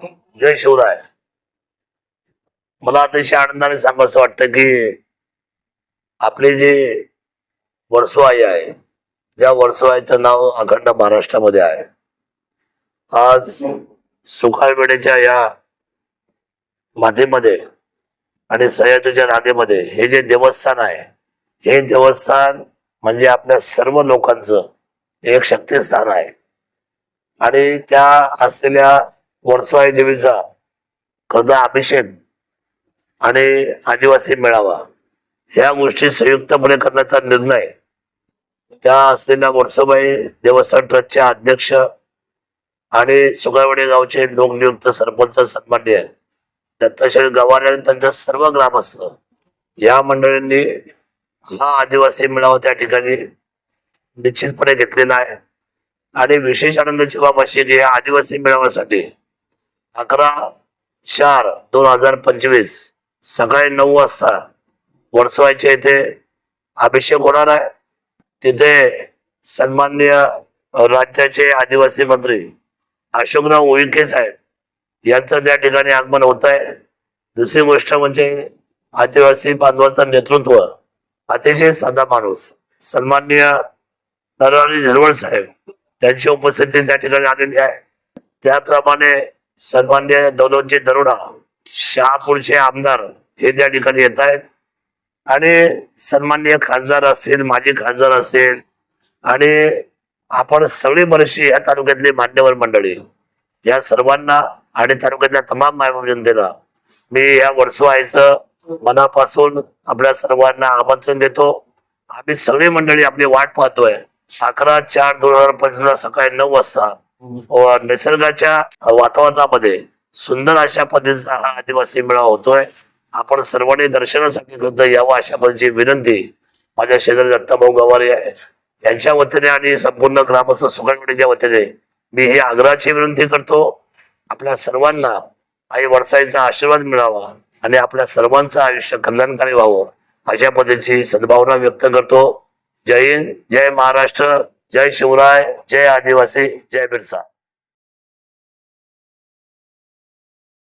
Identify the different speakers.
Speaker 1: जय शिवराय. मला अतिशय आनंदाने सांगावं वाटतं की आपली जी वर्सवाई आहे ज्या वर्सोआईचं नाव अखंड महाराष्ट्रामध्ये आहे. आज सुखाळवेडेच्या या मातीमध्ये आणि सह्याद्रीच्या रागेमध्ये हे जे देवस्थान आहे हे देवस्थान म्हणजे आपल्या सर्व लोकांचं एक शक्तिस्थान आहे. आणि त्या असलेल्या वरसवाई देवीचा खरदा अभिषेक आणि आदिवासी मेळावा या गोष्टी संयुक्तपणे करण्याचा निर्णय. त्या असलेल्या वर्सोबाई देवस्थान ट्रस्टच्या अध्यक्ष आणि सुगावडे गावचे लोकनियुक्त सरपंच सन्मान्य दत्ताश्री गवारे आणि त्यांच्या सर्व ग्रामस्थ या मंडळींनी हा आदिवासी मेळावा त्या ठिकाणी निश्चितपणे घेतलेला आहे. आणि विशेष आनंदाची बाब अशी की या आदिवासी मेळाव्यासाठी अकरा चार दोन हजार पंचवीस. सकाळी नऊ वाजता वर्सवायच्या इथे अभिषेक होणार आहे. तिथे सन्माननीय राज्याचे आदिवासी मंत्री अशोकराव उईके साहेब यांचं त्या ठिकाणी आगमन होत आहे. दुसरी गोष्ट म्हणजे आदिवासी बांधवांचं नेतृत्व अतिशय साधा माणूस. सन्माननीय नरहरी झरवळ साहेब त्यांची उपस्थिती त्या ठिकाणी आलेली आहे. त्याप्रमाणे सन्मान्य दौलतजी दरोडा शहापूरचे आमदार हे त्या ठिकाणी येत आहेत. आणि सन्मान्य खासदार असेल माजी खासदार असेल आणि आपण सगळे बरेचसे या तालुक्यातले मान्यवर मंडळी या सर्वांना आणि तालुक्यातल्या तमाम मायबाप जनतेला मी या वर्सोवायचं मनापासून आपल्या सर्वांना आमंत्रण देतो. आम्ही सगळे मंडळी आपली वाट पाहतोय. अकरा चार दोन हजार पंचवीस सकाळी नऊ वाजता हो, निसर्गाच्या वातावरणामध्ये सुंदर अशा पद्धतीचा हा आदिवासी मेळावा होतोय. आपण सर्वांनी दर्शनासाठी सुद्धा यावं अशा पद्धतीची विनंती माझ्या शेजारी दत्ताभाऊ गवारी आहे. यांच्या वतीने आणि संपूर्ण ग्रामस्थ सुखडवाडीच्या वतीने मी ही आग्रहाची विनंती करतो. आपल्या सर्वांना आई वडसाईचा आशीर्वाद मिळावा आणि आपल्या सर्वांचं आयुष्य कल्याणकारी व्हावं अशा पद्धतीची सद्भावना व्यक्त करतो. जय हिंद जय महाराष्ट्र. जय शिवराय जय आदिवासी जय बिरसा।